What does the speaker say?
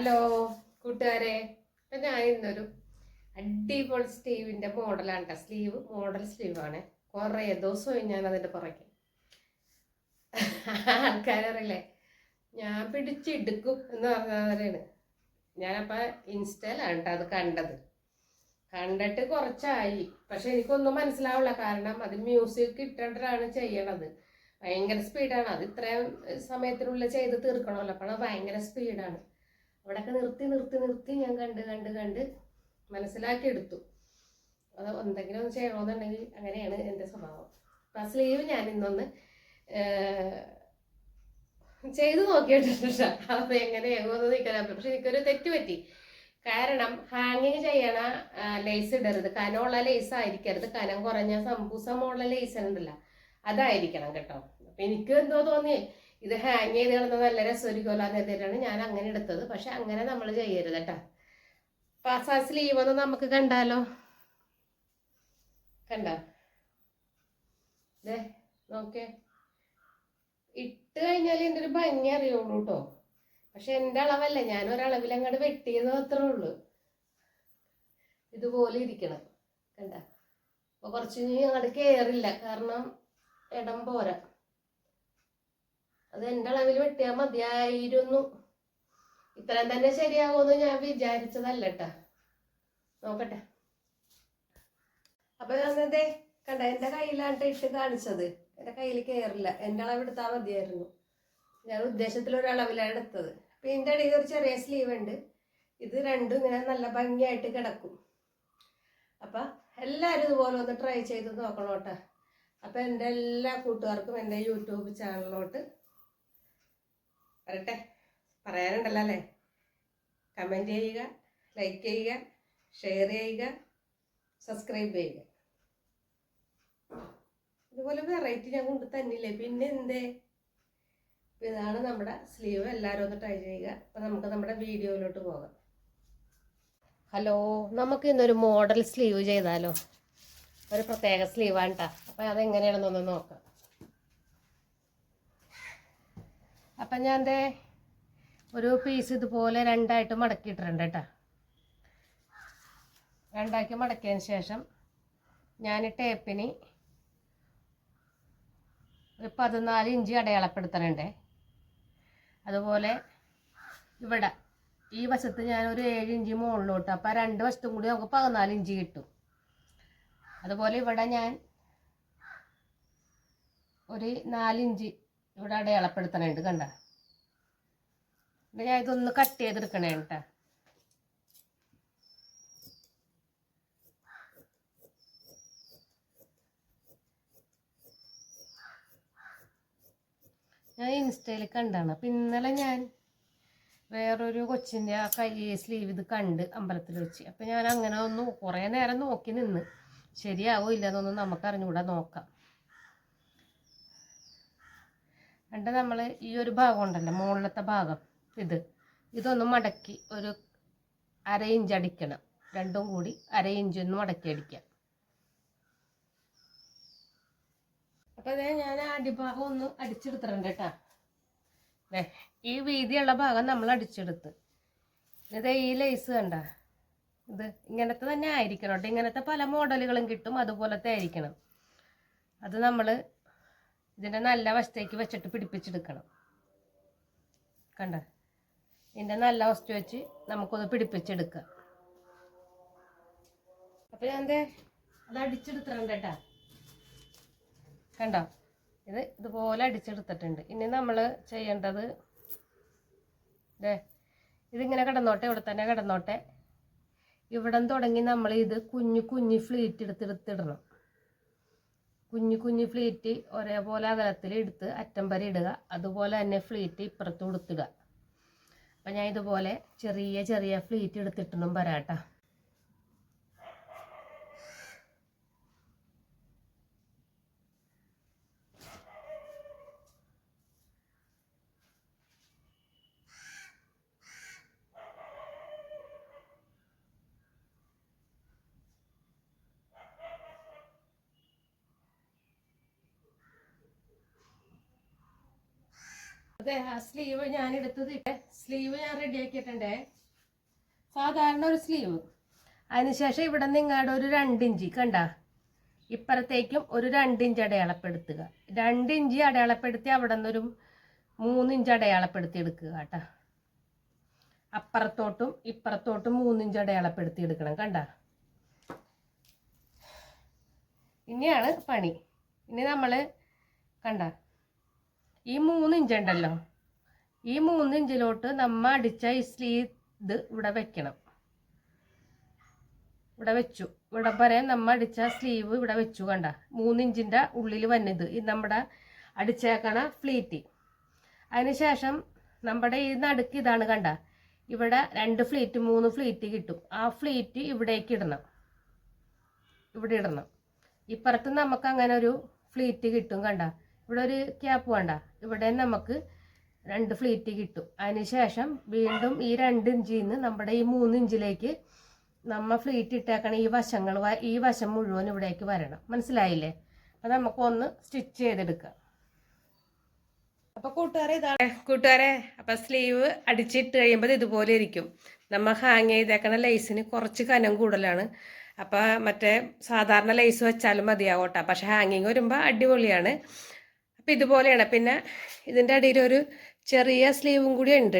Hello കൂട്ടുകാരെ. ഇപ്പൊ ഞാൻ ഇന്നൊരു അടിപൊളി സ്ലീവിന്റെ മോഡലാണ് കേട്ടോ സ്ലീവ് മോഡൽ സ്ലീവാണ്. കുറേ ദിവസമായി ഞാൻ അതിന്റെ പുറകെ. ആൾക്കാരറിയില്ലേ? ഞാൻ പിടിച്ചെടുക്കും എന്ന് പറഞ്ഞാണ് ഞാനപ്പ ഇൻസ്റ്റയിലാണ് കേട്ടോ അത് കണ്ടത്. കണ്ടിട്ട് കുറച്ചായി. പക്ഷെ എനിക്കൊന്നും മനസ്സിലാവില്ല. കാരണം അത് മ്യൂസിക് ഇട്ടിട്ടാണ് ചെയ്യണത്. ഭയങ്കര സ്പീഡാണ്. അത് ഇത്രയും സമയത്തിനുള്ളിൽ ചെയ്ത് തീർക്കണമല്ലോ. അപ്പോൾ ഭയങ്കര സ്പീഡാണ്. അവിടെയൊക്കെ നിർത്തി നിർത്തി നിർത്തി ഞാൻ കണ്ട് കണ്ട് കണ്ട് മനസ്സിലാക്കി എടുത്തു. അത് എന്തെങ്കിലും ഒന്ന് ചെയ്യണമെന്നുണ്ടെങ്കിൽ അങ്ങനെയാണ് എന്റെ സ്വഭാവം. ആ സ്ലീവ് ഞാൻ ഇന്നൊന്ന് ചെയ്തു നോക്കിയിട്ടുണ്ട്. അപ്പം എങ്ങനെയാകുമെന്ന് നിൽക്കാൻ പക്ഷെ എനിക്കൊരു തെറ്റ് പറ്റി. കാരണം ഹാങ്ങിങ് ചെയ്യണ ലേസ് ഇടരുത്. കനമുള്ള ലേസ് ആയിരിക്കരുത്. കനം കുറഞ്ഞ സംബൂസ മോഡൽ ലേസ് ഉണ്ടല്ലോ. അതായിരിക്കണം കേട്ടോ. അപ്പൊ എനിക്ക് എന്തോ തോന്നി. ഇത് ഹാങ് ചെയ്ത് കിടന്ന നല്ല രസമായിരിക്കുമല്ലോ എന്ന് കരുതിയിട്ടാണ് ഞാൻ അങ്ങനെ എടുത്തത്. പക്ഷെ അങ്ങനെ നമ്മൾ ചെയ്യരുത് കേട്ടോ. അപ്പൊ ആ ഒന്ന് നമുക്ക് കണ്ടാലോ? കണ്ട? നോക്കേ ഇട്ട് കഴിഞ്ഞാൽ എന്റെ ഒരു ഭംഗി അറിയുള്ളൂ കേട്ടോ. പക്ഷെ എന്റെ അളവല്ല. ഞാൻ ഒരളവിൽ അങ്ങോട്ട് വെട്ടിയത് മാത്രമേ ഉള്ളൂ. ഇതുപോലെ ഇരിക്കണം. കണ്ട? അപ്പൊ കുറച്ച് അങ്ങോട്ട് കയറില്ല കാരണം ഇടം പോരാ. അത് എന്റെ അളവിൽ വെട്ടിയാൽ മതിയായിരുന്നു. ഇത്രയും തന്നെ ശരിയാകുമെന്ന് ഞാൻ വിചാരിച്ചതല്ല കേട്ടാ നോക്കട്ടെ. അപ്പൊ ഞാനതേ കണ്ട എന്റെ കയ്യിലാണ് ഇട്ട് കാണിച്ചത്. എന്റെ കയ്യിൽ കയറില്ല എന്റെ അളവ് എടുത്താൽ മതിയായിരുന്നു. ഞാൻ ഉദ്ദേശത്തിൽ ഒരു അളവിലാണ് എടുത്തത്. അപ്പൊ ഇതിന്റെ ഇടയിൽ ഒരു ചെറിയ സ്ലീവ് ഉണ്ട്. ഇത് രണ്ടും ഇങ്ങനെ നല്ല ഭംഗിയായിട്ട് കിടക്കും. അപ്പൊ എല്ലാവരും ഇതുപോലെ ഒന്ന് ട്രൈ ചെയ്ത് നോക്കണോട്ടെ. കേട്ടോ അപ്പൊ എന്റെ എല്ലാ കൂട്ടുകാർക്കും എന്റെ യൂട്യൂബ് ചാനലിലോട്ട് വരട്ടെ പറയാനുണ്ടല്ലോ അല്ലേ കമന്റ് ചെയ്യുക ലൈക്ക് ചെയ്യുക ഷെയർ ചെയ്യുക സബ്സ്ക്രൈബ് ചെയ്യുക. ഇതുപോലെ വെറൈറ്റി ഞാൻ കൊണ്ട് തന്നില്ലേ? പിന്നെ എന്തേ? ഇതാണ് നമ്മുടെ സ്ലീവ് എല്ലാവരും ഒന്ന് ട്രൈ ചെയ്യുക. അപ്പം നമുക്ക് നമ്മുടെ വീഡിയോയിലോട്ട് പോകാം. ഹലോ നമുക്ക് ഇന്നൊരു മോഡൽ സ്ലീവ് ചെയ്താലോ? ഒരു പ്രത്യേക സ്ലീവാണ് കേട്ടോ അപ്പം അതെങ്ങനെയാണെന്നൊന്ന് നോക്കാം. അപ്പം ഞാൻ ദേ ഒരു പീസ് ഇതുപോലെ രണ്ടായിട്ട് മടക്കിയിട്ടുണ്ട് കേട്ടോ. രണ്ടാക്കി മടക്കിയതിന് ശേഷം ഞാൻ ടേപ്പിന് ഒരു പതിനാല് ഇഞ്ച് അടയാളപ്പെടുത്തണുണ്ടേ. അതുപോലെ ഇവിടെ ഈ വശത്ത് ഞാൻ ഒരു ഏഴ് ഇഞ്ച് മുകളിലോട്ട് അപ്പം രണ്ട് വശത്തും കൂടി നമുക്ക് പതിനാല് ഇഞ്ച് കിട്ടും. അതുപോലെ ഇവിടെ ഞാൻ ഒരു നാലിഞ്ച് ഇവിടെ അടയാളപ്പെടുത്തണുണ്ട് കണ്ട? ഞാൻ ഇതൊന്ന് കട്ട് ചെയ്തെടുക്കണേ കേട്ടാ ഞാൻ ഇൻസ്റ്റയിൽ കണ്ടാണ്. അപ്പം ഇന്നലെ ഞാൻ വേറൊരു കൊച്ചിന്റെ ആ കൈ സ്ലീവ് ഇത് കണ്ട് അമ്പലത്തിൽ വെച്ച്. അപ്പം ഞാൻ അങ്ങനെ ഒന്ന് കുറേ നേരം നോക്കി നിന്ന്. ശരിയാവോ ഇല്ലെന്നൊന്നും നമുക്ക് അറിഞ്ഞുകൂടാ നോക്കാം. എന്നിട്ട് നമ്മൾ ഈ ഒരു ഭാഗം ഉണ്ടല്ലോ മുകളിലത്തെ ഭാഗം ഇത്. ഇതൊന്ന് മടക്കി ഒരു അര ഇഞ്ച് അടിക്കണം. രണ്ടും കൂടി അര ഇഞ്ച് ഒന്ന് മടക്കി അടിക്കാം. അപ്പോൾ അതേ ഞാൻ അടിഭാഗം ഒന്ന് അടിച്ചെടുത്തിട്ടുണ്ട് കേട്ടാ. അല്ലേ ഈ വീതിയുള്ള ഭാഗം നമ്മൾ അടിച്ചെടുത്ത്. ഇതേ ഈ ലേസ് കണ്ട ഇത് ഇങ്ങനത്തെ തന്നെ ആയിരിക്കണം കേട്ടോ. ഇങ്ങനത്തെ പല മോഡലുകളും കിട്ടും അതുപോലത്തെ ആയിരിക്കണം. അത് നമ്മൾ ഇതിന്റെ നല്ല വശത്തേക്ക് വെച്ചിട്ട് പിടിപ്പിച്ചെടുക്കണം. കണ്ട? ഇതിന്റെ നല്ല വശത്ത് വെച്ച് നമുക്കൊന്ന് പിടിപ്പിച്ചെടുക്കാം. അപ്പം ഞാൻ എന്തേ അത് അടിച്ചെടുത്തിട്ടുണ്ട് കേട്ടാ. കണ്ടോ? ഇത് ഇതുപോലെ അടിച്ചെടുത്തിട്ടുണ്ട്. ഇനി നമ്മൾ ചെയ്യേണ്ടത് ദേ ഇതിങ്ങനെ കിടന്നോട്ടെ ഇവിടെ തന്നെ കിടന്നോട്ടെ. ഇവിടം തുടങ്ങി നമ്മൾ ഇത് കുഞ്ഞു കുഞ്ഞു ഫ്ലീറ്റ് എടുത്തെടുത്തിടണം. കുഞ്ഞു കുഞ്ഞു ഫ്ലീറ്റ് ഒരേപോലെ അകലത്തിൽ എടുത്ത് അറ്റം വരെ ഇടുക. അതുപോലെ തന്നെ ഫ്ലീറ്റ് ഇപ്പുറത്ത് കൊടുത്തിടുക അപ്പം ഞാൻ ഇതുപോലെ ചെറിയ ചെറിയ ഫ്ലീറ്റ് എടുത്തിട്ടണം വരാട്ടാ അതെ ആ സ്ലീവ് ഞാൻ എടുത്തത് സ്ലീവ് ഞാൻ റെഡി ആക്കിയിട്ടുണ്ടേ. സാധാരണ ഒരു സ്ലീവ് അതിനുശേഷം ഇവിടെ ഇങ്ങോട്ട് ഒരു രണ്ടിഞ്ച് കണ്ട? ഇപ്പുറത്തേക്കും ഒരു രണ്ടിഞ്ച് അടയാളപ്പെടുത്തുക. രണ്ടിഞ്ച് അടയാളപ്പെടുത്തി അവിടെ നിന്നൊരു മൂന്നിഞ്ച് അടയാളപ്പെടുത്തി എടുക്കുക കേട്ടാ. അപ്പുറത്തോട്ടും ഇപ്പുറത്തോട്ടും മൂന്നിഞ്ച് അടയാളപ്പെടുത്തി എടുക്കണം കണ്ട? ഇനിയാണ് പണി. ഇനി നമ്മൾ കണ്ട? ഈ മൂന്ന് ഇഞ്ച് ഉണ്ടല്ലോ. ഈ മൂന്ന് ഇഞ്ചിലോട്ട് നമ്മ അടിച്ച ഈ സ്ലീവ് ഇത് ഇവിടെ വെക്കണം. ഇവിടെ വെച്ചു. ഇവിടെ വരെ നമ്മ അടിച്ച സ്ലീവ് ഇവിടെ വെച്ചു കണ്ട. മൂന്ന് ഇഞ്ചിന്റെ ഉള്ളിൽ വന്നത്. ഇത് നമ്മുടെ അടിച്ചേക്കണ ഫ്ലീറ്റ് അതിനുശേഷം നമ്മുടെ ഈ നടുക്ക് ഇതാണ് കണ്ട. ഇവിടെ രണ്ട് ഫ്ലീറ്റ് മൂന്ന് ഫ്ലീറ്റ് കിട്ടും. ആ ഫ്ലീറ്റ് ഇവിടേക്ക് ഇടണം. ഇവിടെ ഇടണം. ഇപ്പുറത്ത് നമുക്ക് അങ്ങനെ ഒരു ഫ്ലീറ്റ് കിട്ടും കണ്ട. ഇവിടെ ഒരു ക്യാപ്പ് വേണ്ട. ഇവിടെ നമുക്ക് രണ്ട് ഫ്ലീറ്റ് കിട്ടും. അതിനുശേഷം വീണ്ടും ഈ രണ്ട് ഇഞ്ചിൽ നിന്ന് നമ്മുടെ ഈ മൂന്ന് ഇഞ്ചിലേക്ക് നമ്മൾ ഫ്ലീറ്റ് ഇട്ടേക്കണ ഈ വശങ്ങൾ ഈ വശം മുഴുവൻ ഇവിടേക്ക് വരണം. മനസ്സിലായില്ലേ? അപ്പം നമുക്കൊന്ന് സ്റ്റിച്ച് ചെയ്തെടുക്കാം. അപ്പോൾ കൂട്ടുകാരെ ഇതാണ് കൂട്ടുകാരെ അപ്പൊ സ്ലീവ് അടിച്ചിട്ട് കഴിയുമ്പോൾ ഇതുപോലെ ഇരിക്കും. നമ്മൾ ഹാങ് ചെയ്തേക്കണ ലേസിന് കുറച്ച് കനം കൂടുതലാണ്. അപ്പൊ മറ്റേ സാധാരണ ലൈസ് വെച്ചാലും മതിയാവട്ടെ. പക്ഷേ ഹാങ്ങിങ് വരുമ്പോൾ അടിപൊളിയാണ്. ഇതുപോലെയാണ്. പിന്നെ ഇതിന്റെ അടിയിൽ ഒരു ചെറിയ സ്ലീവും കൂടി ഉണ്ട്.